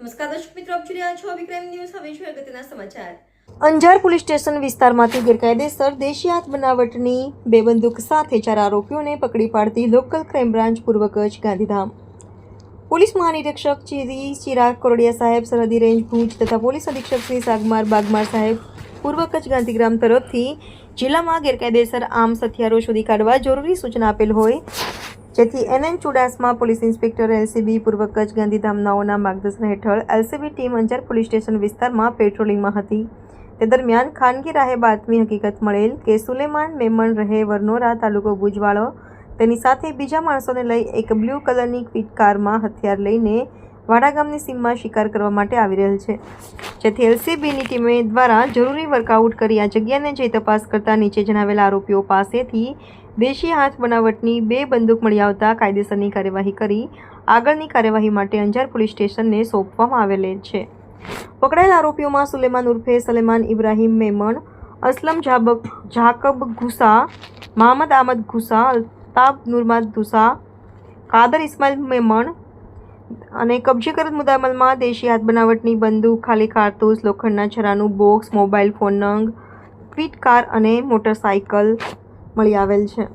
નમસ્કાર, દર્શક મિત્રો, આપ જોઈ રહ્યા છો વિક્રમ ન્યૂઝ. હવે છે અગત્યના સમાચાર. અંજાર પોલીસ સ્ટેશન વિસ્તારમાંથી ગેરકાયદેસર દેશી હાથ બનાવટની બે બંદૂક સાથે ચાર આરોપીઓને પકડી પાડતી લોકલ ક્રાઇમ બ્રાન્ચ પૂર્વ કચ્છ ગાંધીધામ. પોલીસ મહાનિરીક્ષક શ્રી ચિરાગ કોરડિયા સાહેબ, સરહદી રેન્જ ભુજ તથા પોલીસ અધિક્ષક શ્રી સાગમાર બાગમાર સાહેબ પૂર્વ કચ્છ ગાંધીગ્રામ તરફથી જિલ્લામાં ગેરકાયદેસર આર્મ્સ હથિયારો શોધી કાઢવા જરૂરી સૂચના આપેલ હોય જેથી N N Chudasama police inspector LCB, પૂર્વ કચ્છ ગાંધીધામનાઓના માર્ગદર્શન હેઠળ LCB team Anjar police station વિસ્તારમાં પેટ્રોલિંગમાં હતી. તે દરમિયાન ખાનગી રાહે બાતમી હકીકત મળેલ કે સુલેમાન મેમણ રહે વરનોરા તાલુકો ભુજવાળો. તેની સાથે બીજા માણસોને લઈ એક બ્લુ કલરની ક્વિટ કારમાં હથિયાર લઈને વાડા ગામની સીમમાં શિકાર કરવા માટે આવી રહેલ છે. જેથી એલસીબીની ટીમે દ્વારા જરૂરી વર્કઆઉટ કરી આ જગ્યાને જઈ તપાસ કરતા નીચે જણાવેલા આરોપીઓ પાસેથી દેશી હાથ બનાવટની બે બંદૂક મળી આવતા કાયદેસરની કાર્યવાહી કરી આગળની કાર્યવાહી માટે અંજાર પોલીસ સ્ટેશનને સોંપવામાં આવેલ છે. પકડાયેલ આરોપીઓમાં સુલેમાન ઉર્ફે સલેમાન ઇબ્રાહીમ મેમણ, અસલમ જાબક, જાકબ ઘુસા, મહમદ આમદ ઘુસા અલ્તાબ નુરમાદ ઘુસા, કાદર ઇસ્માઇલ મેમણ અને કબજે કરત મુદ્દામાલમાં દેશી હાથ બનાવટની બંદૂક, ખાલી કારતૂસ લોખંડના છરાનું બોક્સ, મોબાઈલ ફોન નંગ, ટ્વીટ કાર અને મોટરસાઇકલ મળી આવેલ છે.